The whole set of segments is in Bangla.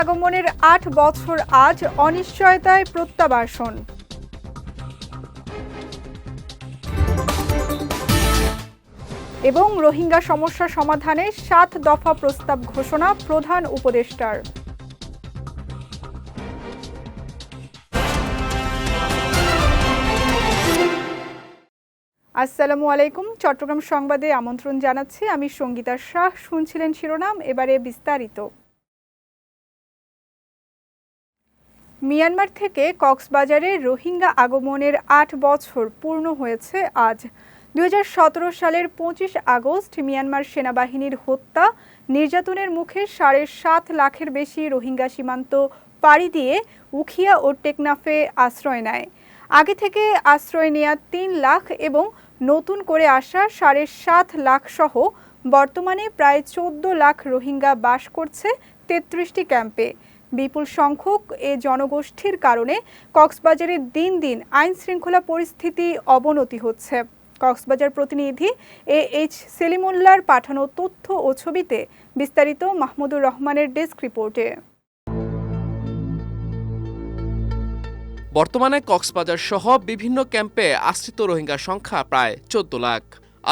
আগমনের আট বছর আজ অনিশ্চয়তায় প্রত্যাবাসন। এবং রোহিঙ্গা সমস্যা সমাধানে সাত দফা প্রস্তাব ঘোষণা প্রধান উপদেষ্টার। আসসালামু আলাইকুম। চট্টগ্রাম সংবাদে আমন্ত্রণ জানাচ্ছি। আমি সঙ্গীতা শাহ। শুনছিলেন শিরোনাম, এবারে বিস্তারিত। মিয়ানমার থেকে কক্সবাজারে রোহিঙ্গা আগমনের আট বছর পূর্ণ হয়েছে আজ। দু হাজার সতেরো সালের পঁচিশ আগস্ট মিয়ানমার সেনাবাহিনীর হত্যা, নির্যাতনের মুখে সাড়ে সাত লাখের বেশি রোহিঙ্গা সীমান্ত পাড়ি দিয়ে উখিয়া ও টেকনাফে আশ্রয় নেয়। আগে থেকে আশ্রয় নেয়া তিন লাখ এবং নতুন করে আসা সাড়ে সাত লাখ সহ বর্তমানে প্রায় চোদ্দ লাখ রোহিঙ্গা বাস করছে তেত্রিশটি ক্যাম্পে। বিপুল সংখ্যক এ জনগোষ্ঠীর কারণে কক্সবাজারে দিন দিন আইন শৃঙ্খলা পরিস্থিতি অবনতি হচ্ছে। কক্সবাজার প্রতিনিধি এ এইচ সেলিমুল্লার পাঠানো তথ্য ও ছবিতে বিস্তারিত মাহমুদুর রহমানের ডেস্ক রিপোর্টে। বর্তমানে কক্সবাজার সহ বিভিন্ন ক্যাম্পে আশ্রিত রোহিঙ্গার সংখ্যা প্রায় চোদ্দ লাখ।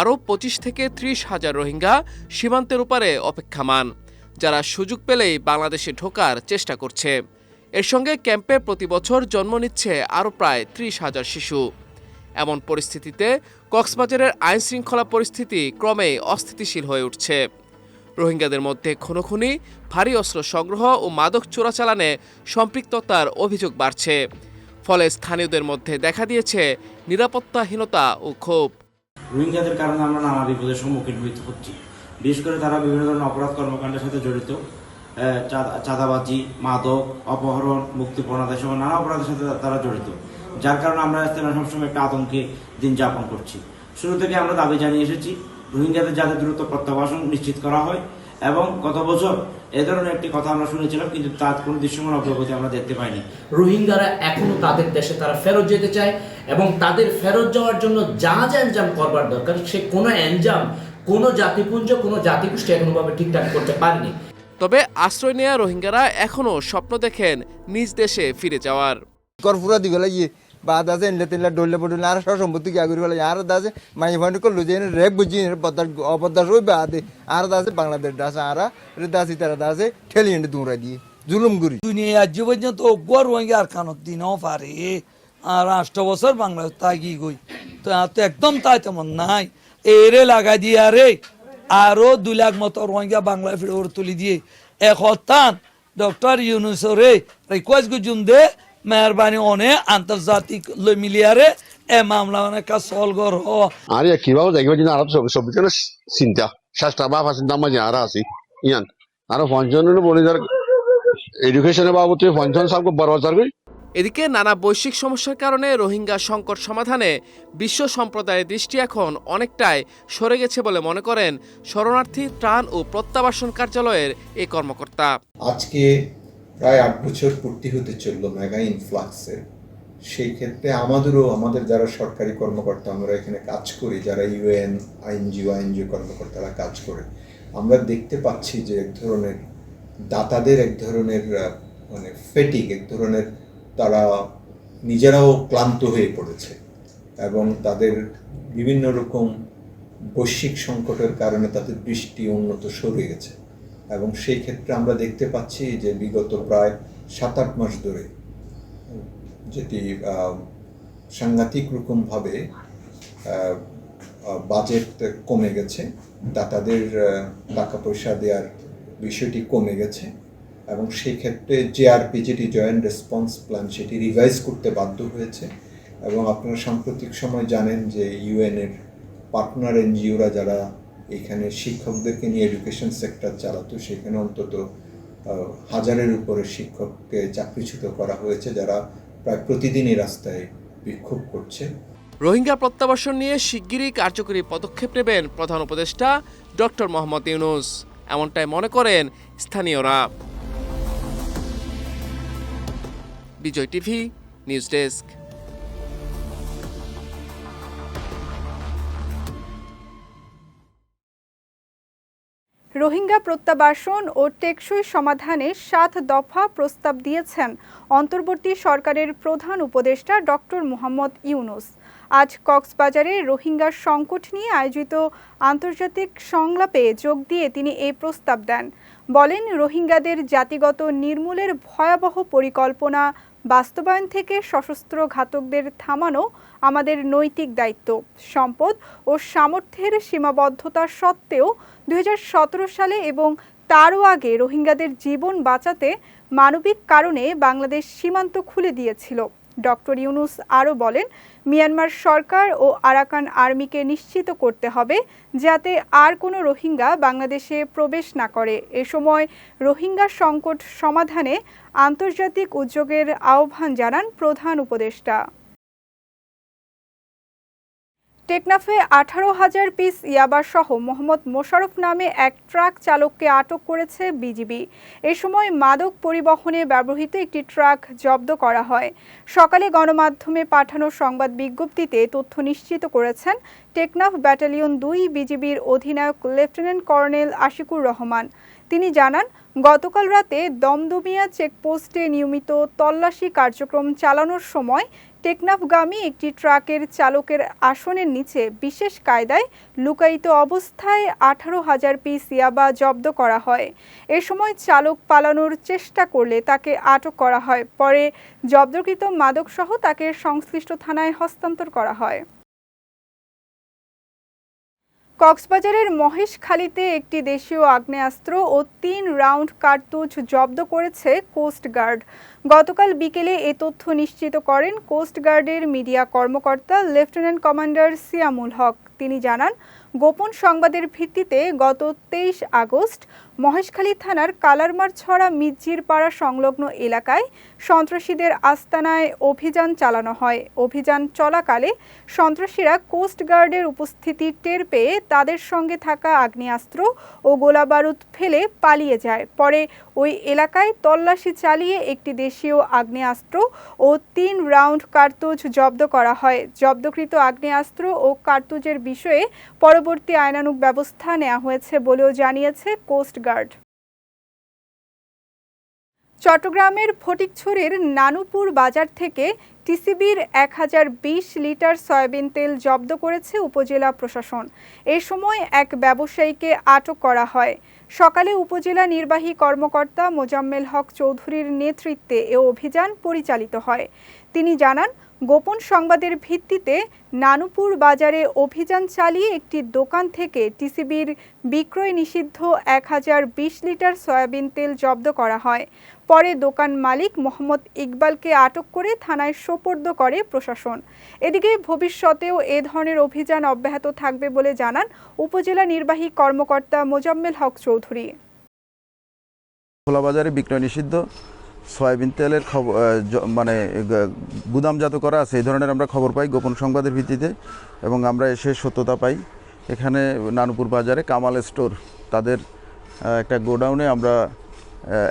আরও পঁচিশ থেকে ত্রিশ হাজার রোহিঙ্গা সীমান্তের উপরে অপেক্ষামান। যারা সুযোগ পেলেই বাংলাদেশে ঢোকার চেষ্টা করছে। এর সঙ্গে ক্যাম্পে প্রতি বছর জন্ম নিচ্ছে আরও প্রায় ত্রিশ হাজার শিশু। এমন পরিস্থিতিতে কক্সবাজারের আইন শৃঙ্খলা পরিস্থিতি ক্রমেই অস্থিতিশীল হয়ে উঠছে। রোহিঙ্গাদের মধ্যে খুনোখুনি, ভারী অস্ত্র সংগ্রহ ও মাদক চোরাচালানে সম্পৃক্ততার অভিযোগ বাড়ছে। ফলে স্থানীয়দের মধ্যে দেখা দিয়েছে নিরাপত্তাহীনতা ও ক্ষোভ। রোহিঙ্গাদের কারণে আমরা নানা বিপদের সম্মুখীন হইতে হচ্ছি। বিশেষ করে তারা বিভিন্ন ধরনের অপরাধ কর্মকাণ্ডের সাথে জড়িত চাঁদা- চাঁদাবাজি, মাদক, অপহরণ মুক্তিপণাদায় সহ নানা অপরাধের সাথে তারা জড়িত, যার কারণে আমরা ইস্তেমা সবসময় একটা আতঙ্কে দিন যাপন করছি। শুরু থেকে আমরা দাবি জানিয়ে এসেছি, রোহিঙ্গাদের যাতে দ্রুত প্রত্যাবাসন নিশ্চিত করা হয় এবং গত বছর এ ধরনের একটি কথা আমরা শুনেছিলাম, কিন্তু তার কোনো দৃশ্যমান অগ্রগতি আমরা দেখতে পাইনি। রোহিঙ্গারা এখনও তাদের দেশে তারা ফেরত যেতে চায় এবং তাদের ফেরত যাওয়ার জন্য যা যা এনজাম করবার দরকার, সে কোনো এনজাম কোনো জাতিপুঞ্জ কোনো জাতিগোষ্ঠী এখনোভাবে ঠিকঠাক করতে পারেনি। তবে আশ্রয় নেয়া রোহিঙ্গারা এখনও স্বপ্ন দেখেন নিজ দেশে ফিরে যাওয়ার। করপুরা দি গেলে ইয়ে বা দাসে এনলে তেনলে ডলে বডলে আর সব সম্পত্তি কি আগুরি গেলে আর দাসে মাই ফান্ড করল যে রেপ বুঝি বদার অবদাস হই বা দে আর দাসে বাংলাদেশ দাসে আর দাসি তারা দাসে ঠেলি এনে দুমরা দিয়ে জুলুম গুরি দুনিয়া আজ পর্যন্ত অজ্ঞ রোহিঙ্গা আর খানত দিনও পারে। আর আষ্ট বছর বাংলাদেশ তাই কি গই তো তো একদম তাই তেমন নাই। এরে লাগাই দিয়ে আরে আরও দুই লাখ মতো রোহিঙ্গা বাংলা ফিরে তুলি দিয়ে এক হত্যান ডক্টর ইউনুসরে রিকোয়েস্ট গুজুন দে মেহরবানি অনে আন্তর্জাতিক লই মিলিয়ারে এ মামলা অনেক সল গর হ de aquí vayan a so so bitan sinta. Shasta ba fa sinta ma jara asi. Iyan. Aro function no boli dar education এর বাবদে function সবকে বড় কই এদিকে নানা বৈশ্বিক সমস্যার কারণে রোহিঙ্গা সংকট সমাধানে বিশ্ব সম্প্রদায়ের দৃষ্টি এখন অনেকটাই সরে গেছে বলে মনে করেন শরণার্থী ত্রাণ ও প্রত্যাবাসন কার্যালয়ের এই কর্মকর্তা। আজকে প্রায় আট বছর পূর্তি হতে চলল মেগা ইনফ্লাক্সের। সেই ক্ষেত্রে আমাদেরও, আমাদের যারা সরকারি কর্মকর্তা, আমরা এখানে কাজ করি, যারা ইউএন আইনজিও আইনজিও কর্মকর্তারা কাজ করে, আমরা দেখতে পাচ্ছি যে এক ধরনের, দাতাদের এক ধরনের মানে ফেটিক এক ধরনের তারা নিজেরাও ক্লান্ত হয়ে পড়েছে এবং তাদের বিভিন্ন রকম বৈশ্বিক সংকটের কারণে তাদের দৃষ্টি উন্নত সরে গেছে। এবং সেই ক্ষেত্রে আমরা দেখতে পাচ্ছি যে বিগত প্রায় সাত আট মাস ধরে যেটি সাংঘাতিক রকমভাবে বাজেট কমে গেছে দাতাদের আহ, টাকা পয়সা দেওয়ার বিষয়টি কমে গেছে। এবং সেই ক্ষেত্রে জেআরপি যেটি জয়েন্ট রেসপন্স প্ল্যান সেটি রিভাইজ করতে বাধ্য হয়েছে। এবং আপনারা সাম্প্রতিক সময় জানেন যে ইউএনের পার্টনার এনজিওরা যারা এখানে শিক্ষকদেরকে নিয়ে এডুকেশন সেক্টর চালাতো, সেখানে অন্তত হাজারের উপরে শিক্ষককে চাকরিচ্যুত করা হয়েছে, যারা প্রায় প্রতিদিনই রাস্তায় বিক্ষোভ করছে। রোহিঙ্গা প্রত্যাবাসন নিয়ে শিগগিরই কার্যকরী পদক্ষেপ নেবেন প্রধান উপদেষ্টা ডক্টর মোহাম্মদ ইউনুস। এমনটাই মনে করেন স্থানীয়রা। Bijoy TV, news desk. Rohingya প্রত্যাবাসন ও টেকসই সমাধানে সাত দফা প্রস্তাব দিয়েছেন অন্তর্বর্তী সরকারের প্রধান উপদেষ্টা ডক্টর মোহাম্মদ ইউনুস। আজ কক্সবাজারে রোহিঙ্গার সংকট নিয়ে আয়োজিত আন্তর্জাতিক সংলাপে যোগ দিয়ে তিনি এই প্রস্তাব দেন। বলেন, রোহিঙ্গাদের জাতিগত নির্মূলের ভয়াবহ পরিকল্পনা বাস্তবায়ন থেকে সশস্ত্র ঘাতকদের থামানো আমাদের নৈতিক দায়িত্ব, সম্পদ ও সামর্থ্যের সীমাবদ্ধতা সত্ত্বেও দু হাজার সতেরো সালে এবং তারও আগে রোহিঙ্গাদের জীবন বাঁচাতে মানবিক কারণে বাংলাদেশ সীমান্ত খুলে দিয়েছিল। ডক্টর ইউনুস আরও বলেন, মিয়ানমার সরকার ও আরাকান আর্মিকে নিশ্চিত করতে হবে যাতে আর কোনো রোহিঙ্গা বাংলাদেশে প্রবেশ না করে। এ সময় রোহিঙ্গা সংকট সমাধানে আন্তর্জাতিক উদ্যোগের আহ্বান জানান প্রধান উপদেষ্টা। টেকনাফে আঠারো হাজার পিস ইয়াবা সহ মোহাম্মদ মোশারফ নামে এক ট্রাক চালককে আটক করেছে বিজিবি। এ সময় মাদক পরিবহনে ব্যবহৃত একটি ট্রাক জব্দ করা হয়। সকালে গণমাধ্যমে পাঠানো সংবাদ বিজ্ঞপ্তিতে তথ্য নিশ্চিত করেছেন টেকনাফ ব্যাটালিয়ন দুই বিজিবির অধিনায়ক লেফটেন্যান্ট কর্নেল আশিকুর রহমান। তিনি জানান, গতকাল রাতে দমদমিয়া চেকপোস্টে নিয়মিত তল্লাশি কার্যক্রম চালানোর সময় টেকনাফগামী একটি ট্রাকের চালকের আসনের নিচে বিশেষ কায়দায় লুকায়িত অবস্থায় আঠারো হাজার পিস ইয়াবা জব্দ করা হয়। এ সময় চালক পালানোর চেষ্টা করলে তাকে আটক করা হয়। পরে জব্দকৃত মাদকসহ তাকে সংশ্লিষ্ট থানায় হস্তান্তর করা হয়। কক্সবাজারের মহেশখালীতে একটি দেশীয় আগ্নেয়াস্ত্র ও তিন রাউন্ড কার্তুজ জব্দ করেছে কোস্টগার্ড গতকাল বিকেলে এ তথ্য নিশ্চিত করেন কোস্টগার্ডের মিডিয়া কর্মকর্তা লেফটেন্যান্ট কমান্ডার সিয়ামুল হক। তিনি জানান, গোপন সংবাদের ভিত্তিতে গত তেইশ আগস্ট মহেশখালী থানার কালারমার ছড়া মির্জির পাড়া সংলগ্ন এলাকায় সন্ত্রাসীদের আস্তানায় অভিযান চালানো হয়। অভিযান চলাকালে সন্ত্রাসীরা কোস্টগার্ডের উপস্থিতি টের পেয়ে তাদের সঙ্গে থাকা আগ্নেয়াস্ত্র ও গোলাবারুদ ফেলে পালিয়ে যায়। পরে ওই এলাকায় তল্লাশি চালিয়ে একটি দেশীয় আগ্নেয়াস্ত্র ও তিন রাউন্ড কার্তুজ জব্দ করা হয়। জব্দকৃত আগ্নেয়াস্ত্র ও কার্তুজের বিষয়ে পরবর্তী আইনানুগ ব্যবস্থা নেওয়া হয়েছে বলেও জানিয়েছে কোস্টগার্ড চট্টগ্রামের ফটিকছড়ির নানুপুর বাজার থেকে টিসিবির এক হাজার বিশ লিটার সয়াবিন তেল জব্দ করেছে উপজেলা প্রশাসন। এ সময় এক ব্যবসায়ীকে আটক করা হয়। সকালে উপজেলা নির্বাহী কর্মকর্তা মোজাম্মেল হক চৌধুরীর নেতৃত্বে এ অভিযান পরিচালিত হয়। তিনি জানান গোপন সংবাদের ভিত্তিতে নানুপুর বাজারে অভিযান চালিয়ে একটি দোকান থেকে টিসিবির বিক্রয় নিষিদ্ধ এক হাজার বিশ লিটার সয়াবিন তেল জব্দ করা হয়। পরে দোকান মালিক মোহাম্মদ ইকবালকে আটক করে থানায় সোপর্দ করে প্রশাসন। এদিকে ভবিষ্যতেও এ ধরনের অভিযান অব্যাহত থাকবে বলে জানান উপজেলা নির্বাহী কর্মকর্তা মোজাম্মেল হক চৌধুরী। খোলা বাজারে বিক্রয় নিষিদ্ধ। সয়াবিন তেলের খবর মানে গুদামজাত করা আছে, এই ধরনের আমরা খবর পাই গোপন সংবাদের ভিত্তিতে এবং আমরা এসে সত্যতা পাই। এখানে নানুপুর বাজারে কামাল স্টোর, তাদের একটা গোডাউনে আমরা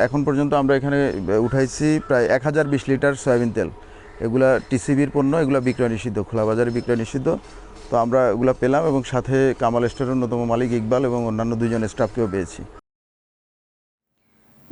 এখন পর্যন্ত আমরা এখানে উঠাইছি প্রায় এক হাজার বিশ লিটার সয়াবিন তেল। এগুলা টিসিবির পণ্য, এগুলো বিক্রয় নিষিদ্ধ, খোলা বাজারে বিক্রয় নিষিদ্ধ। তো আমরা এগুলো পেলাম এবং সাথে কামাল স্টোরের অন্যতম মালিক ইকবাল এবং অন্যান্য দুইজন স্টাফকেও পেয়েছি।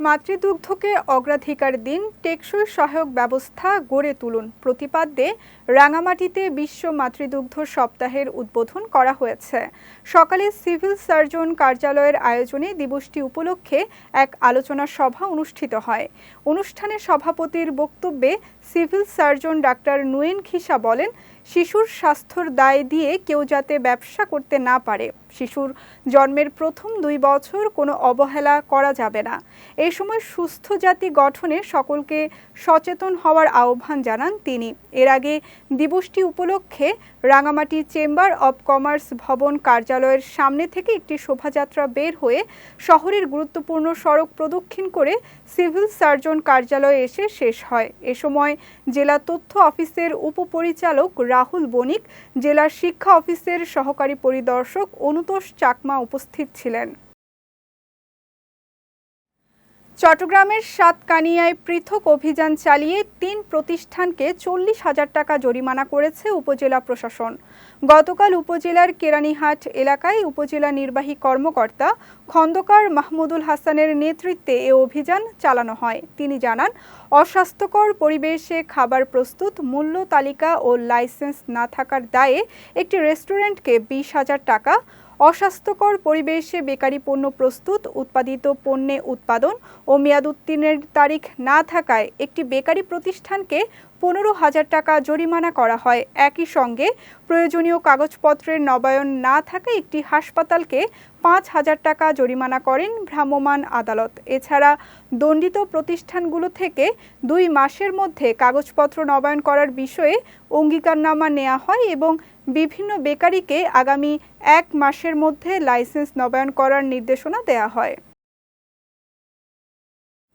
মাতৃদুগ্ধকে অগ্রাধিকার দিন টেকসই সহায়ক ব্যবস্থা গড়ে তুলুন। প্রতিপাদ্যে রাঙামাটিতে বিশ্ব মাতৃদুগ্ধ সপ্তাহের উদ্বোধন করা হয়েছে। সকালে সিভিল সার্জন কার্যালয়ের আয়োজনে দিবসটি উপলক্ষে এক আলোচনা সভা অনুষ্ঠিত হয়। অনুষ্ঠানে সভাপতির বক্তব্যে civil surgeon doctor Nuyen Khisa বলেন শিশুর স্বাস্থ্যর দায় দিয়ে কেউ যাতে ব্যবসা করতে না পারে। শিশুর জন্মের প্রথম দুই বছর কোনো অবহেলা করা যাবে না। এই সময় সুস্থ জাতি গঠনে সকলকে সচেতন হওয়ার আহ্বান জানান তিনি। এর আগে দিবসটি উপলক্ষে রাঙামাটি চেম্বার অব কমার্স ভবন কার্যালয়ের সামনে থেকে একটি শোভাযাত্রা বের হয়ে শহরের গুরুত্বপূর্ণ সড়ক প্রদক্ষিণ করে সিভিল সার্জন কার্যালয়ে এসে শেষ হয়। এ সময় জেলা তথ্য অফিসের উপপরিচালক রাহুল বণিক জেলা শিক্ষা অফিসের সহকারী পরিদর্শক অনুতোষ চাকমা উপস্থিত ছিলেন। চট্টগ্রামের সাতকানিয়ায় পৃথক অভিযান চালিয়ে তিন প্রতিষ্ঠানকে চল্লিশ হাজার টাকা জরিমানা করেছে উপজেলা প্রশাসন। গতকাল উপজেলার কেরানীহাট এলাকায় উপজেলা নির্বাহী কর্মকর্তা খন্দকার মাহমুদুল হাসানের নেতৃত্বে এ অভিযান চালানো হয়। তিনি জানান, অস্বাস্থ্যকর পরিবেশে খাবার প্রস্তুত, মূল্য তালিকা ও লাইসেন্স না থাকার দায়ে একটি রেস্টুরেন্টকে বিশ হাজার টাকা অস্বাস্থ্যকর পরিবেশে বেকারি পণ্য প্রস্তুত, উৎপাদিত পণ্যে উৎপাদন ও মেয়াদ উত্তীর্ণের তারিখ না থাকায় একটি বেকারি প্রতিষ্ঠানকে পনেরো হাজার টাকা জরিমানা করা হয়। একই সঙ্গে প্রয়োজনীয় কাগজপত্রের নবায়ন না থাকায় একটি হাসপাতালকে পাঁচ হাজার টাকা জরিমানা করেন ভ্রাম্যমাণ আদালত। এছাড়া দণ্ডিত প্রতিষ্ঠানগুলো থেকে দুই মাসের মধ্যে কাগজপত্র নবায়ন করার বিষয়ে অঙ্গীকারনামা নেওয়া হয় এবং বিভিন্ন বেকারিকে আগামী এক মাসের মধ্যে লাইসেন্স নবায়ন করার নির্দেশনা দেয়া হয়।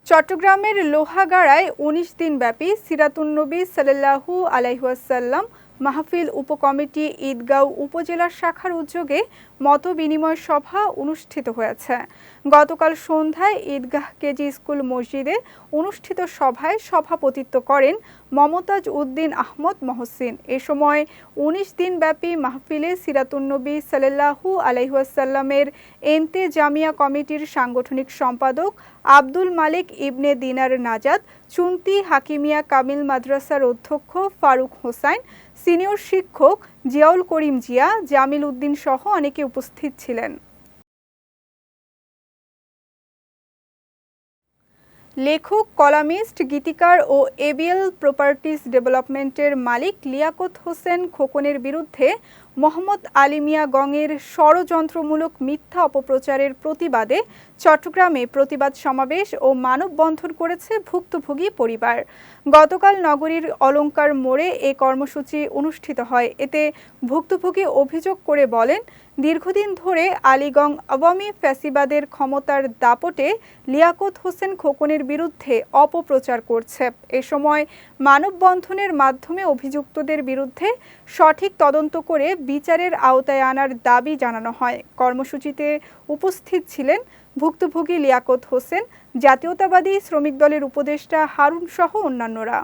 চট্টগ্রামের লোহাগাড়ায় উনিশ দিনব্যাপী সিরাতুন্নবী সাল্লাহু আলাইহাসাল্লাম মাহফিল উপকমিটি ঈদগাঁও উপজেলা শাখার উদ্যোগে মত বিনিময় সভা অনুষ্ঠিত হয়েছে। গতকাল সন্ধ্যায় ঈদগাহ কেজি স্কুল মসজিদে অনুষ্ঠিত সভায় সভাপতিত্ব করেন মমতাজ উদ্দিন আহমদ মহসিন। এ সময় উনিশ দিনব্যাপী মাহফিলে সিরাতুন্নবী সাল্লাহু আলাইহাসাল্লামের এনতে জামিয়া কমিটির সাংগঠনিক সম্পাদক আব্দুল মালিক ইবনে দিনার নাজাদ চুন্তি হাকিমিয়া কামিল মাদ্রাসার অধ্যক্ষ ফারুক হোসাইন সিনিয়র শিক্ষক জিয়াউল করিম জিয়া, জামিল উদ্দিন সহ অনেকে উপস্থিত ছিলেন। লেখক, কলামিস্ট, গীতিকার ও এবিএল প্রপার্টিস ডেভেলপমেন্টের মালিক লিয়াকত হোসেন খোকনের বিরুদ্ধে মোহাম্মদ আলিমিয়া গংয়ের ষড়যন্ত্রমূলক মিথ্যা অপপ্রচারের প্রতিবাদে চট্টগ্রামে প্রতিবাদ সমাবেশ ও মানববন্ধন করেছে ভুক্তভোগী পরিবার। গতকাল নগরীর অলঙ্কার মোড়ে এ কর্মসূচি অনুষ্ঠিত হয়। এতে ভুক্তভোগী অভিযোগ করে বলেন, দীর্ঘদিন ধরে আলীগং আওয়ামী ফ্যাসিবাদের ক্ষমতার দাপটে লিয়াকত হোসেন খোকনের বিরুদ্ধে অপপ্রচার করছে। এ সময় মানববন্ধনের মাধ্যমে অভিযুক্তদের বিরুদ্ধে সঠিক তদন্ত করে বিচারের আওতায় আনার দাবি জানানো হয়। কর্মসূচিতে উপস্থিত ছিলেন ভুক্তভোগী লিয়াকত হোসেন, জাতীয়তাবাদী শ্রমিক দলের উপদেষ্টা হারুন সহ অন্যান্যরা।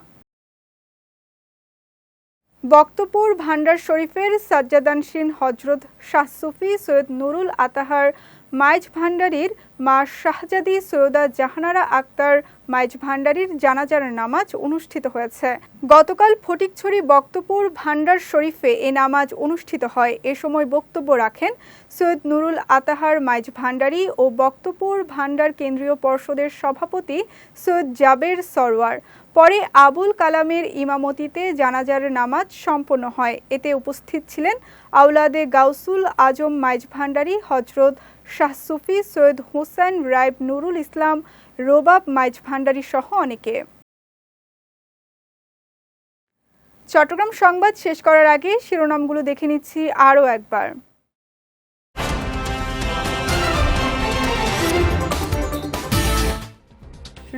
বক্তপুর ভান্ডার শরীফের সাজ্জাদানসীন হজরত শাহ সুফি সৈয়দ নুরুল আতাহার মাইজ ভান্ডারির মা শাহজাদি সৈয়দা জাহানারা আক্তার মাইজ ভান্ডারির জানাজার নামাজ অনুষ্ঠিত হয়েছে। গতকাল ফটিকছড়ি বক্তপুর ভান্ডার শরীফে এ নামাজ অনুষ্ঠিত হয়। এ সময় বক্তব্য রাখেন সৈয়দ নুরুল আতাহার মাইজ ভান্ডারি ও বক্তপুর ভান্ডার কেন্দ্রীয় পর্ষদের সভাপতি সৈয়দ জাবের সরওয়ার। পরে আবুল কালামের ইমামতিতে জানাজার নামাজ সম্পন্ন হয়। এতে উপস্থিত ছিলেন আউলাদে গাউসুল আজম মাইজ ভান্ডারি হজরত শাহ সুফি সৈয়দ হুসেন রাইব নুরুল ইসলাম, রোবাব মাইজ ভান্ডারি সহ অনেকে। চট্টগ্রাম সংবাদ শেষ করার আগে শিরোনামগুলো দেখে নিচ্ছি আরও একবার।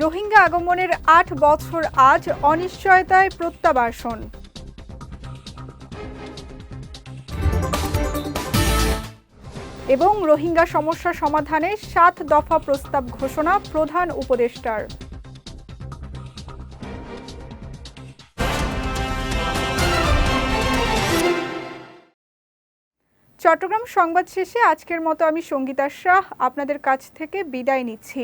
রোহিঙ্গা আগমনের আট বছর আজ অনিশ্চয়তায় প্রত্যাবাসন। এবং রোহিঙ্গা সমস্যা সমাধানে সাত দফা প্রস্তাব ঘোষণা প্রধান উপদেষ্টার। চট্টগ্রাম সংবাদ শেষে আজকের মতো আমি সঙ্গীতা শাহ, আপনাদের কাছ থেকে বিদায় নিচ্ছি।